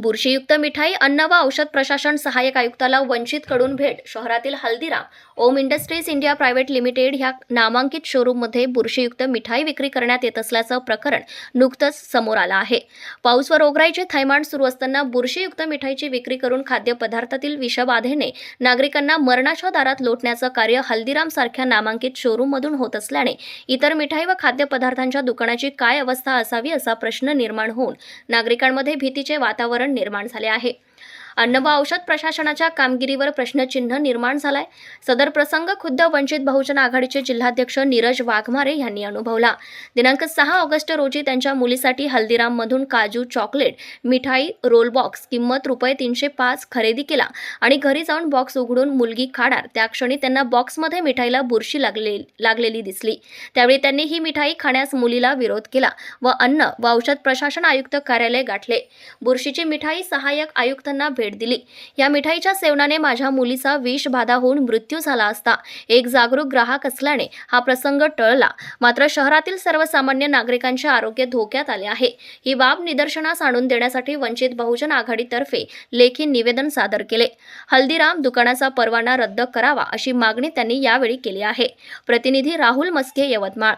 बुरशीयुक्त मिठाई अन्न व औषध प्रशासन सहाय्यक आयुक्ताला वंचितकडून भेट. शहरातील Haldiram Om industries India private limited ह्या नामांकित शोरूममध्ये बुरशीयुक्त मिठाई विक्री करण्यात येत असल्याचं प्रकरण नुकतंच समोर आलं आहे. पाऊस व रोगराईचे थैमान सुरू असताना बुरशीयुक्त मिठाईची विक्री करून खाद्यपदार्थातील विषबाधेने नागरिकांना मरणाच्या दारात लोटण्याचं कार्य हल्दीराम सारख्या नामांकित शोरूममधून होत असल्याने इतर मिठाई व खाद्यपदार्थांच्या दुकानाची काय अवस्था असावी असा प्रश्न निर्माण होऊन नागरिकांमध्ये भीतीचे वातावरण निर्माण झाले आहे. अन्न व औषध प्रशासनाच्या कामगिरीवर प्रश्नचिन्ह निर्माण झालाय. सदर प्रसंग खुद्द वंचित बहुजन आघाडीचे जिल्हाध्यक्ष नीरज वाघमारे यांनी अनुभवला. दिनांक सहा ऑगस्ट रोजी त्यांच्या मुलीसाठी हल्दीराममधून काजू चॉकलेट मिठाई रोल बॉक्स किंमत रुपये तीनशे पाच खरेदी केला आणि घरी जाऊन बॉक्स उघडून मुलगी खाणार. त्या क्षणी त्यांना बॉक्समध्ये मिठाईला बुरशी लागले लागलेली दिसली. त्यावेळी त्यांनी ही मिठाई खाण्यास मुलीला विरोध केला व अन्न व औषध प्रशासन आयुक्त कार्यालय गाठले. बुरशीची मिठाई सहाय्यक आयुक्तांना भेट दिली. या मिठाईच्या सेवनाने माझ्या मुलीचा विष बाधा होऊन मृत्यू झाला असता. एक जागरूक ग्राहक असल्याने हा प्रसंग टळला. मात्र शहरातील सर्वसामान्य नागरिकांचे आरोग्य धोक्यात आले आहे. ही बाब निदर्शनास आणून देण्यासाठी वंचित बहुजन आघाडीतर्फे लेखी निवेदन सादर केले. हल्दीराम दुकानाचा परवाना रद्द करावा अशी मागणी त्यांनी यावेळी केली आहे. प्रतिनिधी राहुल मस्के यवतमाळ.